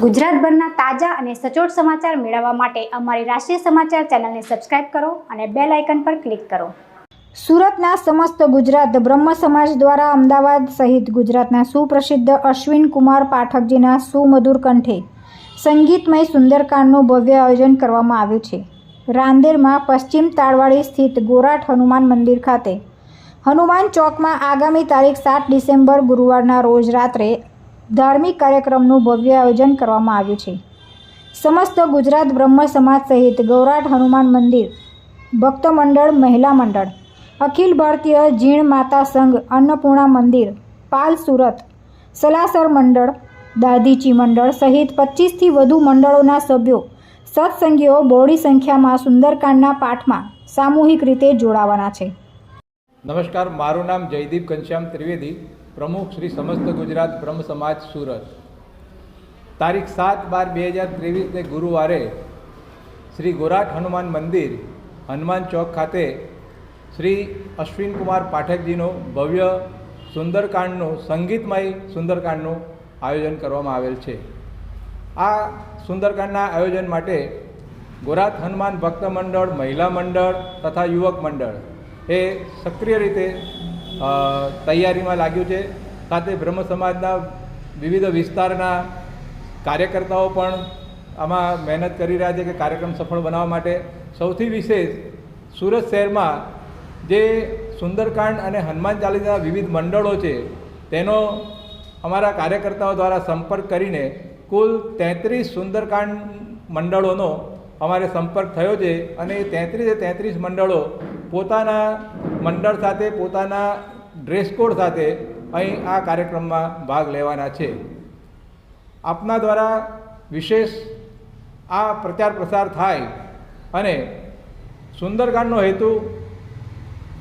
ગુજરાતભરના તાજા અને સચોટ સમાચાર મેળવવા માટે અમારી રાષ્ટ્રીય સમાચાર ચેનલને સબસ્ક્રાઇબ કરો અને બેલ આઇકન પર ક્લિક કરો. સુરતના સમસ્ત ગુજરાત બ્રહ્મ સમાજ દ્વારા અમદાવાદ સહિત ગુજરાતના સુપ્રસિદ્ધ અશ્વિન કુમાર પાઠકજીના સુમધુર કંઠે સંગીતમય સુંદરકાંડનું ભવ્ય આયોજન કરવામાં આવ્યું છે. રાંદેરમાં પશ્ચિમ તાળવાડી સ્થિત ગોરાઠ હનુમાન મંદિર ખાતે હનુમાન ચોકમાં આગામી તારીખ સાત ડિસેમ્બર ગુરુવારના રોજ રાત્રે ધાર્મિક કાર્યક્રમનું ભવ્ય આયોજન કરવામાં આવ્યું છે. સમસ્ત ગુજરાત બ્રહ્મ સમાજ સહિત ગૌરાટ હનુમાન મંદિર ભક્ત મંડળ મહિલા મંડળ, અખિલ ભારતીય જીણ માતા સંઘ, અન્નપૂર્ણા મંદિર, પાલ સુરત, સલાસર મંડળ, દાદીચી મંડળ સહિત પચીસથી વધુ મંડળોના સભ્યો, સત્સંગીઓ બહોળી સંખ્યામાં સુંદરકાંડના પાઠમાં સામૂહિક રીતે જોડાવાના છે. નમસ્કાર, મારું નામ જયદીપ ઘનશ્યામ ત્રિવેદી. પ્રમુખ શ્રી સમસ્ત ગુજરાત બ્રહ્મ સમાજ સુરત. તારીખ સાત બાર બે હજાર ત્રેવીસને ગુરુવારે શ્રી ગોરાઠ હનુમાન મંદિર, હનુમાન ચોક ખાતે શ્રી અશ્વિનકુમાર પાઠકજીનો ભવ્ય સુંદરકાંડનું, સંગીતમય સુંદરકાંડનું આયોજન કરવામાં આવેલ છે. આ સુંદરકાંડના આયોજન માટે ગોરાત હનુમાન ભક્ત મંડળ, મહિલા મંડળ તથા યુવક મંડળ એ સક્રિય રીતે તૈયારીમાં લાગ્યું છે. સાથે બ્રહ્મ સમાજના વિવિધ વિસ્તારના કાર્યકર્તાઓ પણ આમાં મહેનત કરી રહ્યા છે કે કાર્યક્રમ સફળ બનાવવા માટે. સૌથી વિશેષ, સુરત શહેરમાં જે સુંદરકાંડ અને હનુમાન ચાલીસાના વિવિધ મંડળો છે, તેનો અમારા કાર્યકર્તાઓ દ્વારા સંપર્ક કરીને કુલ તેત્રીસ સુંદરકાંડ મંડળોનો અમારે સંપર્ક થયો છે. અને એ તેત્રીસે તેત્રીસ મંડળો પોતાના મંડળ સાથે, પોતાના ડ્રેસ કોડ સાથે અહીં આ કાર્યક્રમમાં ભાગ લેવાના છે. આપના દ્વારા વિશેષ આ પ્રચાર પ્રસાર થાય અને સુંદરકાંડનો હેતુ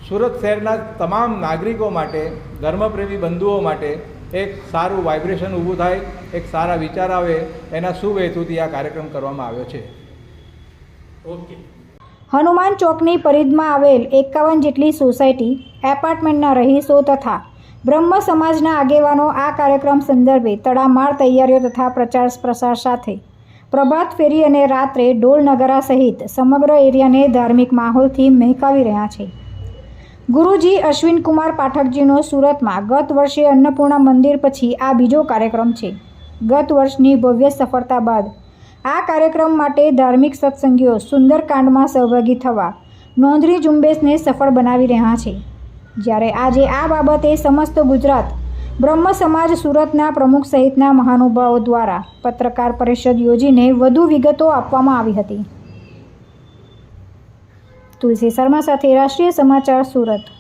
સુરત શહેરના તમામ નાગરિકો માટે, ધર્મપ્રેમી બંધુઓ માટે એક સારું વાઇબ્રેશન ઊભું થાય, એક સારા વિચાર આવે, એના શુભ હેતુથી આ કાર્યક્રમ કરવામાં આવ્યો છે. હનુમાન ચોકની પરિધમાં આવેલ એકાવન જેટલી સોસાયટી, એપાર્ટમેન્ટના રહીશો તથા બ્રહ્મ સમાજના આગેવાનો આ કાર્યક્રમ સંદર્ભે તડામાર તૈયારીઓ તથા પ્રચાર પ્રસાર સાથે પ્રભાત ફેરી અને રાત્રે ઢોલ નગરા સહિત સમગ્ર એરિયાને ધાર્મિક માહોલથી મહેકાવી રહ્યા છે. ગુરુજી અશ્વિનકુમાર પાઠકજીનો સુરતમાં ગત વર્ષે અન્નપૂર્ણા મંદિર પછી આ બીજો કાર્યક્રમ છે. ગત વર્ષની ભવ્ય સફળતા બાદ આ કાર્યક્રમ માટે ધાર્મિક સત્સંગીઓ સુંદરકાંડમાં સહભાગી થવા નોંધણી ઝુંબેશને સફળ બનાવી રહ્યા છે. જ્યારે આજે આ બાબતે સમસ્ત ગુજરાત, બ્રહ્મ સમાજ સુરતના પ્રમુખ સહિતના મહાનુભાવો દ્વારા પત્રકાર પરિષદ યોજીને વધુ વિગતો આપવામાં આવી હતી. તુલસી શર્મા સાથે રાષ્ટ્રીય સમાચાર સુરત.